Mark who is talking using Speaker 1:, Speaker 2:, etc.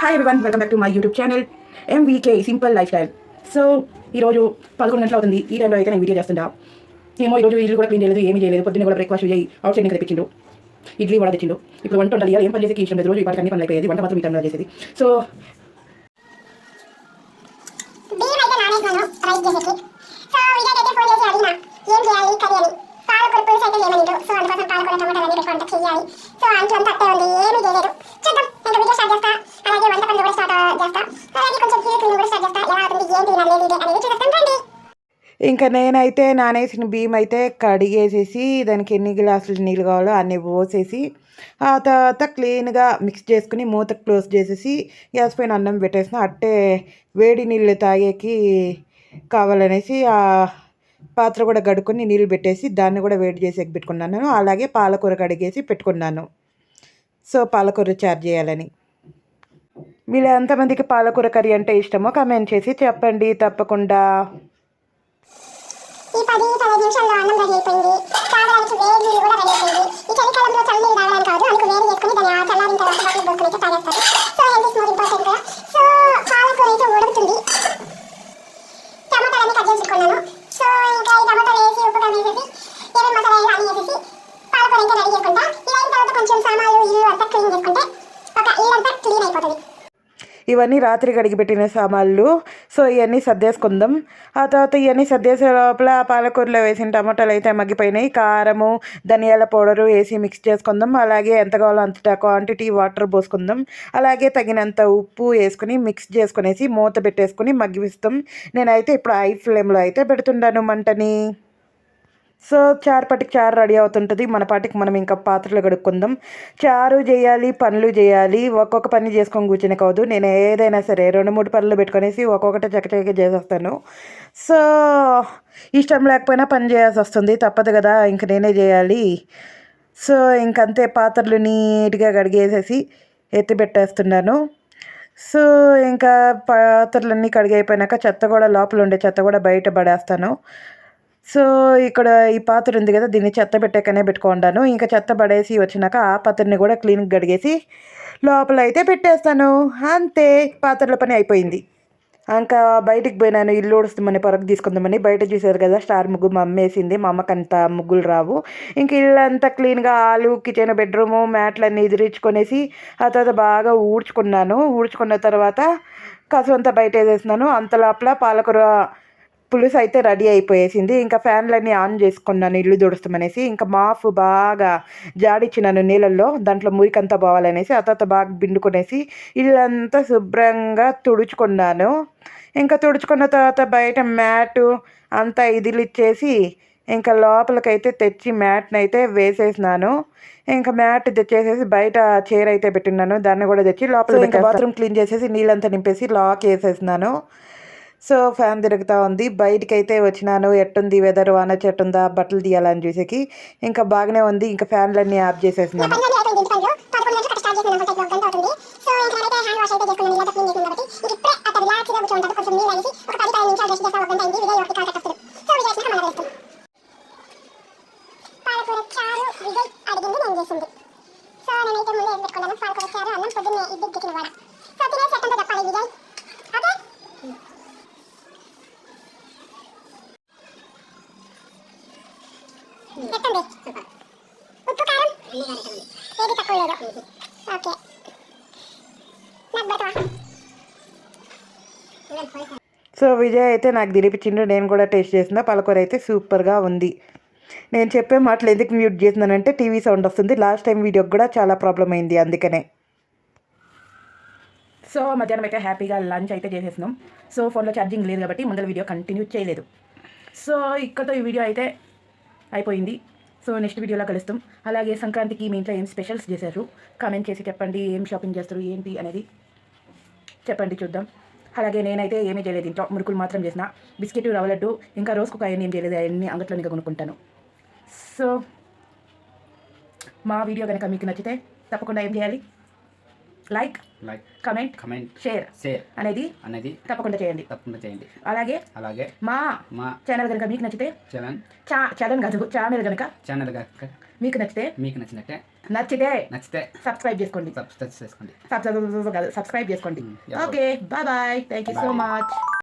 Speaker 1: Hi everyone welcome back to my YouTube channel MVK simple lifestyle so ఈరోజు పదకొండు గంటలు అవుతుంది. ఈ టైంలో అయితే నేను వీడియో చేస్తుంటా. ఏమో ఈరోజు ఇల్లు కూడా క్లీన్ చేయలేదు ఏమీ చేయలేదు. పొద్దున్న కూడా బ్రేక్ఫాస్ట్ చేయి అవుట్ సైడ్ తెప్పించిండు ఇడ్లీ కూడా తెచ్చిండు. ఇప్పుడు వంట ఉండాలి. ఏం పని చేసి ఇష్టం లేదు. రోజు ఇప్పటికి అన్ని పనులు అయిపోయేది. వంట మాత్రం ఈ టైంలో చేసేది. సో
Speaker 2: ఏం చేయాలి? కర్రీ అని. పాలకూర పులుసు అయితే లేమనిండు సో అందుకోసం పాలకూర టమాటాలు అన్ని పెట్టుకుంటా చేయాలి సో అంట్లో అంతా అట్టే ఉంది. ఏమి చేయలేదు చూద్దాం ఇంకా వీడియో స్టార్ట్ చేస్తా అలాగే వంట పనులు కూడా స్టార్ట్ చేస్తా అలాగే కొంచెం కీలు క్లీన్ కూడా స్టార్ట్ చేస్తా ఎలా అవుతుంది ఏంటి నా లేదు అనేది చూద్దాం రండి
Speaker 3: ఇంకా నేనైతే నానేసిన బియ్యం అయితే కడిగేసేసి దానికి ఎన్ని గ్లాసులు నీళ్ళు కావాలో అన్ని పోసేసి ఆ తర్వాత క్లీన్గా మిక్స్ చేసుకుని మూత క్లోజ్ చేసేసి గ్యాస్ పైన అన్నం పెట్టేసిన అట్టే వేడి నీళ్ళు తాగేకి కావాలనేసి ఆ పాత్ర కూడా గడుకొని నీళ్ళు పెట్టేసి దాన్ని కూడా వేడి చేసి పెట్టుకున్నాను అలాగే పాలకూర కడిగేసి పెట్టుకున్నాను. సో పాలకూర చార్జ్ చేయాలని. మీలో ఎంతమందికి పాలకూర కర్రీ అంటే ఇష్టమో. కమెంట్ చేసి చెప్పండి తప్పకుండా.
Speaker 2: ఈ పది పదిహేను నిమిషాల్లో అన్నం రెడీ అయిపోయింది. తాగడానికి వేడి నీళ్ళు కూడా రెడీ అయిపోయింది. ఈ చలికాలంలో చల్ల నీళ్ళు తాగడానికి కాదు అందుకు వేడి చేసుకుని దాన్ని ఆ చల్లారిన తర్వాత బాటిల్ పోసుకుని అయితే తాగేస్తారు. So health is more important కదా. సో పాలకూర అయితే ఉడుకుతుంది. టమాటాలన్నీ కట్ చేసి సో ఇంకా ఈ టమాటాలు వేసి ఉప్పు కారం వేసేసి ఏమేమి మసాలా వేసేసి పాలకూర అయితే రెడీ చేసుకుంటా ఇది అయిన తర్వాత కొంచెం సామాన్లు ఇల్లు అంతా క్లీన్ చేసుకుంటే ఒక ఇల్లు అంతా క్లీన్ అయిపోతుంది.
Speaker 3: ఇవన్నీ రాత్రి కడిగిపెట్టిన సామాన్లు. సో ఇవన్నీ సర్దేసుకుందాం. ఆ తర్వాత ఇవన్నీ సర్దేసే లోపల పాలకూరలో వేసిన టమాటాలు అయితే మగ్గిపోయినాయి. కారము ధనియాల పౌడరు వేసి మిక్స్ చేసుకుందాం. అలాగే ఎంత కావాలో అంత క్వాంటిటీ వాటర్ పోసుకుందాం. అలాగే తగినంత ఉప్పు వేసుకుని మిక్స్ చేసుకునేసి మూత పెట్టేసుకుని మగ్గిపిస్తాం. నేనైతే ఇప్పుడు ఐ ఫ్లేమ్లో అయితే పెడుతున్నాను మంటని. సో చారు పాటికి చారు రెడీ అవుతుంటుంది. మన పాటికి మనం ఇంకా పాత్రలు కడుక్కుందాం. చారు చేయాలి పనులు చేయాలి. ఒక్కొక్క పని చేసుకొని కూర్చునే కాదు నేను ఏదైనా సరే రెండు మూడు పనులు పెట్టుకునేసి ఒక్కొక్కటి చకచక చేసేస్తాను. సో ఇష్టం లేకపోయినా పని చేయాల్సి వస్తుంది తప్పదు కదా ఇంక నేనే చేయాలి. సో ఇంకంతే పాత్రలు నీట్గా కడిగేసేసి ఎత్తి పెట్టేస్తున్నాను. సో ఇంకా పాత్రలన్నీ కడిగి అయిపోయినాక చెత్త కూడా లోపల ఉండే చెత్త కూడా బయట పడేస్తాను. సో ఇక్కడ ఈ పాత్ర ఉంది కదా దీన్ని చెత్త పెట్టాకనే పెట్టుకుంటాను. ఇంకా చెత్త పడేసి వచ్చినాక ఆ పాత్రని కూడా క్లీన్గా కడిగేసి లోపల అయితే పెట్టేస్తాను. అంతే పాత్రల పని అయిపోయింది. ఇంకా బయటికి పోయినాను ఇల్లు ఊడుస్తామని పొరకు తీసుకుందామని. బయట చూసారు కదా స్టార్ ముగ్గు మా అమ్మ వేసింది. మా అమ్మకి అంత ముగ్గులు రావు. ఇంక ఇల్లు అంతా క్లీన్గా ఆలు కిచెన్ బెడ్రూము మ్యాట్లన్నీ ఎదిరించుకొనేసి ఆ తర్వాత బాగా ఊడ్చుకున్నాను. ఊడ్చుకున్న తర్వాత కసు అంతా బయట వేసేసినాను. అంత లోపల పాలకూర పులుసు అయితే రెడీ అయిపోయేసింది. ఇంకా ఫ్యాన్లన్నీ ఆన్ చేసుకున్నాను ఇల్లు తుడుస్తామనేసి ఇంకా మాఫ్ బాగా జాడిచ్చినాను నీళ్ళల్లో దాంట్లో మురికంతా పోవాలనేసి ఆ తర్వాత బాగా బిండుకునేసి ఇల్లంతా శుభ్రంగా తుడుచుకున్నాను. ఇంకా తుడుచుకున్న తర్వాత బయట మ్యాటు అంతా ఇదిలిచ్చేసి ఇంకా లోపలికైతే తెచ్చి మ్యాట్ని అయితే వేసేసినాను. ఇంకా మ్యాట్ తెచ్చేసేసి బయట చైర్ అయితే పెట్టినాను దాన్ని కూడా తెచ్చి లోపల ఇంకా బాత్రూమ్ క్లీన్ చేసేసి నీళ్ళంతా నింపేసి లాక్ వేసేసినాను. సో ఫ్యాన్ తిరుగుతూ ఉంది. బయటకైతే అయితే వచ్చినాను. ఎట్టుంది వెదర్ వాన చెట్టుందా? బట్టలు తీయాలని చూసేకి. ఇంకా బాగానే ఉంది. ఇంకా ఫ్యాన్లన్నీ ఆఫ్ చేసేసినాను.
Speaker 2: సో నేనైతే అక్కడ ముందే వేసి పెట్టుకున్నాను? పాలకూర చారు అన్నం పొద్దున్నే ఇద్దరు దిక్కిన వాడ. సో తినేసి ఎట్టంతో చెప్పాలి విజయ్. ఓకే నాకు బతవా
Speaker 3: సో విజయ్ అయితే నాకు తినిపించిండు నేను కూడా టేస్ట్ చేసిన పలకూర అయితే సూపర్గా ఉంది. నేను చెప్పే మాటలు ఎందుకు మ్యూట్ చేసినానంటే టీవీ సౌండ్ వస్తుంది. లాస్ట్ టైం వీడియోకి కూడా చాలా ప్రాబ్లం అయింది అందుకనే.
Speaker 1: సో మధ్యాహ్నం అయితే హ్యాపీగా లంచ్ అయితే చేసేసినాం. సో ఫోన్లో ఛార్జింగ్ లేదు కాబట్టి ముందర వీడియో కంటిన్యూ చేయలేదు. సో ఇక్కడతో ఈ వీడియో అయితే అయిపోయింది. సో నెక్స్ట్ వీడియోలో కలుస్తాం. అలాగే సంక్రాంతికి మీ ఇంట్లో ఏం స్పెషల్స్ చేశారు? కామెంట్ చేసి చెప్పండి. ఏం షాపింగ్ చేస్తారు? ఏంటి అనేది చెప్పండి చూద్దాం. అలాగే నేనైతే ఏమీ చేయలేదు ఇంట్లో. మురుకులు మాత్రం చేసిన. బిస్కెట్ రవ్వ లడ్డు ఇంకా రోజుకు ఒక ఏం చేయలేదు. అవన్నీ అంగట్లో ఇంకా కొనుక్కుంటాను. సో మా వీడియో కనుక మీకు నచ్చితే తప్పకుండా ఏం చేయాలి? Like
Speaker 4: like
Speaker 1: comment
Speaker 4: comment
Speaker 1: share
Speaker 4: share
Speaker 1: అనేది
Speaker 4: అనేది
Speaker 1: తప్పకుండా చేయండి.
Speaker 4: తప్పకుండా చేయండి.
Speaker 1: అలాగే
Speaker 4: అలాగే
Speaker 1: మా
Speaker 4: మా
Speaker 1: ఛానల్ కనుక మీకు నచ్చితే
Speaker 4: ఛానల్
Speaker 1: ఛానల్ కాదు ఛానల్ కనుక
Speaker 4: ఛానల్ కనుక
Speaker 1: మీకు నచ్చితే
Speaker 4: మీకు నచ్చినట్టే
Speaker 1: నచ్చితే
Speaker 4: నచ్చితే
Speaker 1: సబ్స్క్రైబ్ చేసుకోండి.
Speaker 4: సబ్స్క్రైబ్ చేసుకోండి.
Speaker 1: సబ్స్క్రైబ్ చేసుకోండి. Okay bye bye. Thank you so. Much